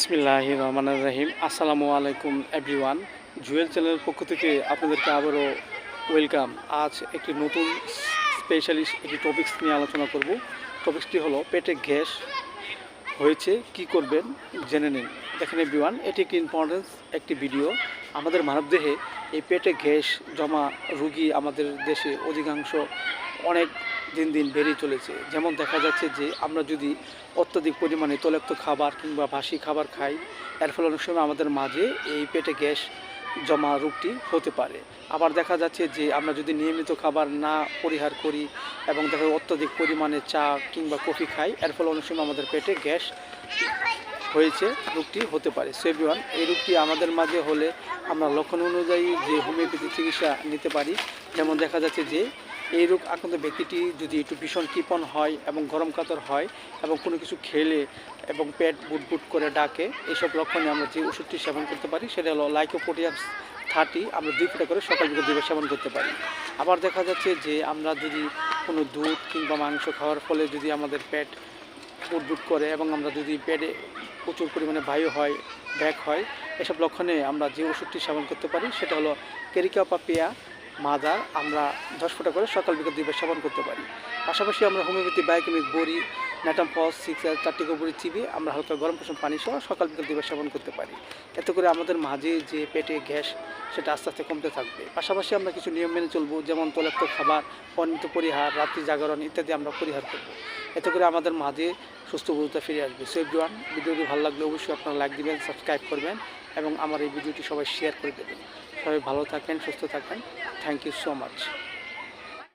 বিসমিল্লাহ রহমান রাহিম। আসসালামু আলাইকুম, এভরিওয়ান। জুয়েল চ্যানেলের পক্ষ থেকে আপনাদেরকে আবারও ওয়েলকাম। আজ একটি নতুন স্পেশালিস্ট একটি টপিক্স নিয়ে আলোচনা করব। টপিক্সটি হলো, পেটে গ্যাস হয়েছে, কি করবেন, জেনে নিন। দেখেন, এভরিওয়ান এটি একটি ইম্পর্টেন্স একটি ভিডিও। আমাদের মানবদেহে এই পেটে গ্যাস, জমা, রুগী আমাদের দেশে অধিকাংশ অনেক দিন দিন বেড়েই চলেছে। যেমন দেখা যাচ্ছে যে আমরা যদি অত্যাধিক পরিমাণে তৈলাক্ত খাবার কিংবা ভাসি খাবার খাই, এর ফলে অনেক সময় আমাদের মাঝে এই পেটে গ্যাস, জমা রোগটি হতে পারে। আবার দেখা যাচ্ছে যে আমরা যদি নিয়মিত খাবার না পরিহার করি এবং দেখা অত্যাধিক পরিমাণে চা কিংবা কফি খাই, এর ফলে অনেক সময় আমাদের পেটে গ্যাস হয়েছে, রোগটি হতে পারে। সেভিওয়ান এই রোগটি আমাদের মাঝে হলে আমরা লক্ষণ অনুযায়ী যে হোমিওপ্যাথি চিকিৎসা নিতে পারি, যেমন দেখা যাচ্ছে যে এই রোগ আক্রান্ত ব্যক্তিটি যদি একটু ভীষণ কৃপণ হয় এবং গরম কাতর হয় এবং কোনো কিছু খেলে এবং পেট বুটবুট করে ডাকে এইসব লক্ষণে আমরা যে ওষুধটি সেবন করতে পারি, সেটা হলো লাইকোপোটিয়াম থার্টি, আমরা দুই ফোঁটা করে সকাল বিকেল দুইবার সেবন করতে পারি। আবার দেখা যাচ্ছে যে আমরা যদি কোনো দুধ কিংবা মাংস খাওয়ার ফলে যদি আমাদের পেট বুটবুট করে এবং আমরা যদি পেটে প্রচুর পরিমাণে বায়ু হয় ব্যাক হয়, এসব লক্ষণে আমরা যে ওষুধটি সেবন করতে পারি সেটা হলো কেরিকা পাপিয়া মাদার আমরা দশ ফোঁটা করে সকাল বিকেল দুইবার সেবন করতে পারি। পাশাপাশি আমরা হোমিওপ্যাথি, বায়োকেমিক, বড়ি, ন্যাটাম ফস সিক্স চারটি গোবরি চিবি আমরা হালকা গরম পোষণ পানি সহ সকাল বিকেল দুইবার সেবন করতে পারি। এতে করে আমাদের মাঝে যে পেটে গ্যাস, সেটা আস্তে আস্তে কমতে থাকবে। পাশাপাশি আমরা কিছু নিয়ম মেনে চলবো, যেমন তৈলাক্ত খাবার, অনিয়মিত পরিহার, রাত্রি জাগরণ ইত্যাদি আমরা পরিহার করব। এতে করে আমাদের মাঝে সুস্থ বুঝতে ফিরে আসবে। সেফ জোয়ান ভিডিওটি ভালো লাগলে অবশ্যই আপনারা লাইক দেবেন সাবস্ক্রাইব করবেন এবং আমার এই ভিডিওটি সবাই শেয়ার করে দেবেন। সবাই ভালো থাকেন, সুস্থ থাকেন। Thank you so much